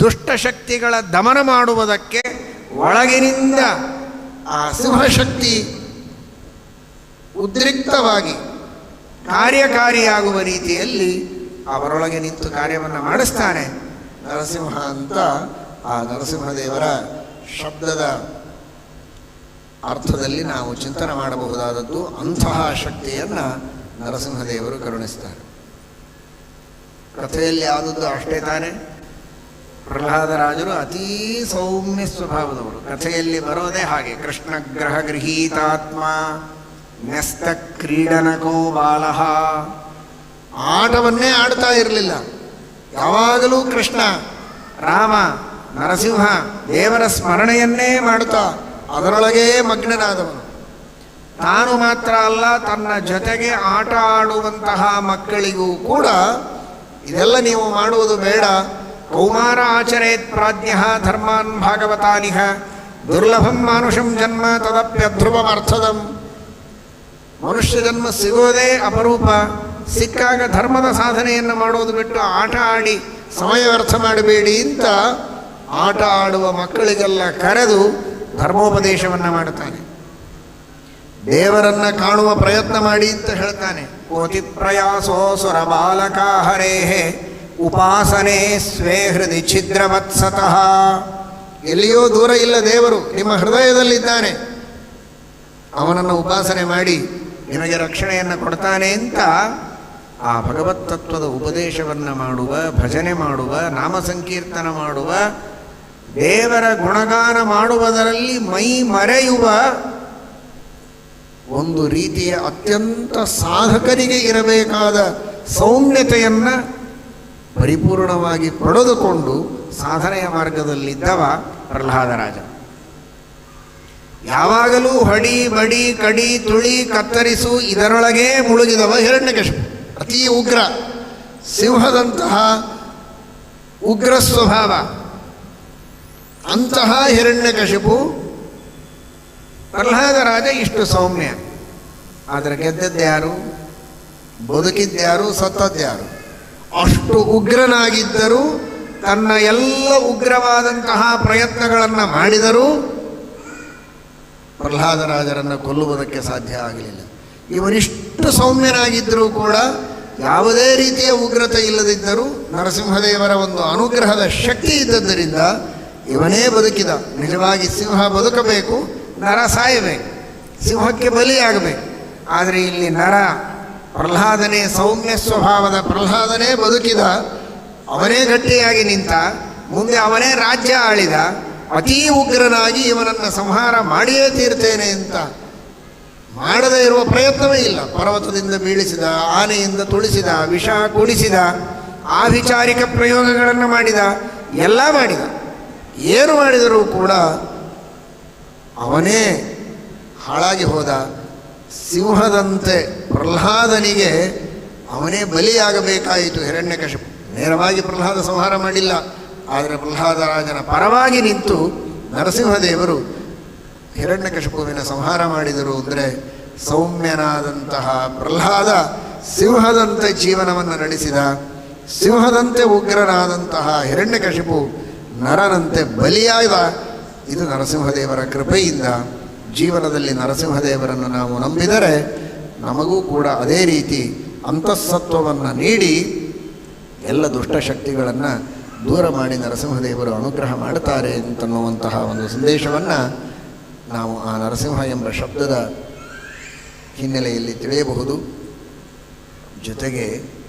ದುಷ್ಟಶಕ್ತಿಗಳ ದಮನ ಮಾಡುವುದಕ್ಕೆ ಒಳಗಿನಿಂದ ಆ ಸಿಂಹಶಕ್ತಿ ಉದ್ರಿಕ್ತವಾಗಿ ಕಾರ್ಯಕಾರಿಯಾಗುವ ರೀತಿಯಲ್ಲಿ ಅವರೊಳಗೆ ನಿಂತು ಕಾರ್ಯವನ್ನು ಮಾಡಿಸ್ತಾನೆ. ನರಸಿಂಹ ಅಂತ ಆ ನರಸಿಂಹದೇವರ ಶಬ್ದದ ಅರ್ಥದಲ್ಲಿ ನಾವು ಚಿಂತನೆ ಮಾಡಬಹುದಾದದ್ದು ಅಂತಹ ಶಕ್ತಿಯನ್ನು ನರಸಿಂಹದೇವರು ಕರುಣಿಸ್ತಾರೆ. ಕಥೆಯಲ್ಲಿ ಆದದ್ದು ಅಷ್ಟೇ ತಾನೇ? ಪ್ರಹ್ಲಾದರಾಜರು ಅತೀ ಸೌಮ್ಯ ಸ್ವಭಾವದವರು. ಕಥೆಯಲ್ಲಿ ಬರೋದೇ ಹಾಗೆ. ಕೃಷ್ಣ ಗ್ರಹ ಗೃಹೀತಾತ್ಮ, ನ್ಯಸ್ತ ಕ್ರೀಡನಕೋ ಬಾಲ ಆಟವನ್ನೇ ಆಡ್ತಾ ಇರಲಿಲ್ಲ. ಯಾವಾಗಲೂ ಕೃಷ್ಣ, ರಾಮ, ನರಸಿಂಹ, ದೇವರ ಸ್ಮರಣೆಯನ್ನೇ ಮಾಡುತ್ತಾ ಅದರೊಳಗೇ ಮಗ್ನನಾದವನು. ತಾನು ಮಾತ್ರ ಅಲ್ಲ, ತನ್ನ ಜೊತೆಗೆ ಆಟ ಆಡುವಂತಹ ಮಕ್ಕಳಿಗೂ ಕೂಡ ಇದೆಲ್ಲ ನೀವು ಮಾಡುವುದು ಬೇಡ. ಕೌಮಾರ ಆಚರೇತ್ ಪ್ರಾಜ್ಞ ಧರ್ಮಾನ್ ಭಾಗವತಾನಿಹ ದುರ್ಲಭಂ ಮಾನುಷಂ ಜನ್ಮ ತದಪ್ಯಧ್ರುವಮರ್ಥದಂ ಮನುಷ್ಯ ಜನ್ಮ ಸಿಗೋದೇ ಅಪರೂಪ ಸಿಕ್ಕಾಗ ಧರ್ಮದ ಸಾಧನೆಯನ್ನು ಮಾಡೋದು ಬಿಟ್ಟು ಆಟ ಆಡಿ ಸಮಯ ವ್ಯರ್ಥ ಮಾಡಬೇಡಿ ಅಂತ ಆಟ ಆಡುವ ಮಕ್ಕಳಿಗೆಲ್ಲ ಕರೆದು ಧರ್ಮೋಪದೇಶವನ್ನು ಮಾಡುತ್ತಾನೆ. ದೇವರನ್ನ ಕಾಣುವ ಪ್ರಯತ್ನ ಮಾಡಿ ಅಂತ ಹೇಳ್ತಾನೆ. ಕೋತಿ ಪ್ರಯಾಸೋ ಸುರ ಬಾಲಕ ಹರೇಹೆ. ಉಪಾಸನೆ ಸ್ವೇ ಹೃದಯ ಛಿದ್ರವತ್ಸತಃ. ಎಲ್ಲಿಯೋ ದೂರ ಇಲ್ಲ ದೇವರು, ನಿಮ್ಮ ಹೃದಯದಲ್ಲಿದ್ದಾನೆ. ಅವನನ್ನು ಉಪಾಸನೆ ಮಾಡಿ ನಿಮಗೆ ರಕ್ಷಣೆಯನ್ನು ಕೊಡ್ತಾನೆ ಅಂತ ಆ ಭಗವತ್ ತತ್ವದ ಉಪದೇಶವನ್ನು ಮಾಡುವ, ಭಜನೆ ಮಾಡುವ ನಾಮ ಸಂಕೀರ್ತನ ಮಾಡುವ, ದೇವರ ಗುಣಗಾನ ಮಾಡುವುದರಲ್ಲಿ ಮೈ ಮರೆಯುವ ಒಂದು ರೀತಿಯ ಅತ್ಯಂತ ಸಾಧಕರಿಗೆ ಇರಬೇಕಾದ ಸೌಮ್ಯತೆಯನ್ನು ಪರಿಪೂರ್ಣವಾಗಿ ಪಡೆದುಕೊಂಡು ಸಾಧನೆಯ ಮಾರ್ಗದಲ್ಲಿದ್ದವ ಪ್ರಹ್ಲಾದರಾಜ ಯಾವಾಗಲೂ ಹಡಿ, ಬಡಿ, ಕಡಿ, ತುಳಿ, ಕತ್ತರಿಸು, ಇದರೊಳಗೇ ಮುಳುಗಿದವ ಹಿರಣ್ಯಕಶಿಪು ಅತಿ ಉಗ್ರ, ಸಿಂಹದಂತಹ ಉಗ್ರ ಸ್ವಭಾವ. ಅಂತಹ ಹಿರಣ್ಯಕಶಿಪು ಪ್ರಹ್ಲಾದರಾಜ ಇಷ್ಟು ಸೌಮ್ಯ. ಆದರೆ ಗೆದ್ದದ್ದ್ಯಾರು? ಬದುಕಿದ್ದ್ಯಾರು? ಸತ್ತದ್ಯಾರು ಅಷ್ಟು ಉಗ್ರನಾಗಿದ್ದರೂ ತನ್ನ ಎಲ್ಲ ಉಗ್ರವಾದಂತಹ ಪ್ರಯತ್ನಗಳನ್ನು ಮಾಡಿದರೂ ಪ್ರಹ್ಲಾದರಾಜರನ್ನು ಕೊಲ್ಲುವುದಕ್ಕೆ ಸಾಧ್ಯ ಆಗಲಿಲ್ಲ. ಇವನಿಷ್ಟು ಸೌಮ್ಯನಾಗಿದ್ದರೂ ಕೂಡ ಯಾವುದೇ ರೀತಿಯ ಉಗ್ರತೆ ಇಲ್ಲದಿದ್ದರೂ ನರಸಿಂಹದೇವರ ಒಂದು ಅನುಗ್ರಹದ ಶಕ್ತಿ ಇದ್ದದ್ದರಿಂದ ಇವನೇ ಬದುಕಿದ. ನಿಜವಾಗಿ ಸಿಂಹ ಬದುಕಬೇಕು, ನರ ಸಾಯಬೇಕು, ಸಿಂಹಕ್ಕೆ ಬಲಿಯಾಗಬೇಕು. ಆದರೆ ಇಲ್ಲಿ ನರ ಪ್ರಹ್ಲಾದನೇ ಸೌಮ್ಯ ಸ್ವಭಾವದ ಪ್ರಹ್ಲಾದನೇ ಬದುಕಿದ, ಅವನೇ ಗಟ್ಟಿಯಾಗಿ ನಿಂತ, ಮುಂದೆ ಅವನೇ ರಾಜ್ಯ ಆಳಿದ, ಅತೀ ಉಗ್ರನಾಗಿ ಇವನನ್ನು ಸಂಹಾರ ಮಾಡಿಯೇ ತೀರ್ತೇನೆ ಅಂತ. ಮಾಡದೇ ಇರುವ ಪ್ರಯತ್ನವೇ ಇಲ್ಲ. ಪರ್ವತದಿಂದ ಬೀಳಿಸಿದ, ಆನೆಯಿಂದ ತುಳಿಸಿದ, ವಿಷ ಕುಡಿಸಿದ, ಆಭಿಚಾರಿಕ ಪ್ರಯೋಗಗಳನ್ನು ಮಾಡಿದ, ಎಲ್ಲ ಮಾಡಿದ. ಏನು ಮಾಡಿದರೂ ಕೂಡ ಅವನೇ ಹಾಳಾಗಿ ಹೋದ. ಸಿಂಹದಂತೆ ಪ್ರಹ್ಲಾದನಿಗೆ ಅವನೇ ಬಲಿಯಾಗಬೇಕಾಯಿತು ಹಿರಣ್ಯಕಶಿಪು ನೇರವಾಗಿ ಪ್ರಹ್ಲಾದ ಸಂಹಾರ ಮಾಡಿಲ್ಲ. ಆದರೆ ಪ್ರಹ್ಲಾದರಾಜನ ಪರವಾಗಿ ನಿಂತು ನರಸಿಂಹದೇವರು ಹಿರಣ್ಯಕಶಿಪುವಿನ ಸಂಹಾರ ಮಾಡಿದರು ಅಂದರೆ ಸೌಮ್ಯನಾದಂತಹ ಪ್ರಹ್ಲಾದ ಸಿಂಹದಂತೆ ಜೀವನವನ್ನು ನಡೆಸಿದ, ಸಿಂಹದಂತೆ ಉಗ್ರನಾದಂತಹ ಹಿರಣ್ಯಕಶಿಪು ನರನಂತೆ ಬಲಿಯಾದ ಇದು ನರಸಿಂಹದೇವರ ಕೃಪೆಯಿಂದ ಜೀವನದಲ್ಲಿ ನರಸಿಂಹದೇವರನ್ನು ನಾವು ನಂಬಿದರೆ ನಮಗೂ ಕೂಡ ಅದೇ ರೀತಿ ಅಂತಸ್ಸತ್ವವನ್ನು ನೀಡಿ ಎಲ್ಲ ದುಷ್ಟಶಕ್ತಿಗಳನ್ನು ದೂರ ಮಾಡಿ ನರಸಿಂಹದೇವರು ಅನುಗ್ರಹ ಮಾಡುತ್ತಾರೆ ಅಂತನ್ನುವಂತಹ ಒಂದು ಸಂದೇಶವನ್ನು ನಾವು ಆ ನರಸಿಂಹ ಎಂಬ ಶಬ್ದದ ಹಿನ್ನೆಲೆಯಲ್ಲಿ ತಿಳಿಯಬಹುದು. ಜೊತೆಗೆ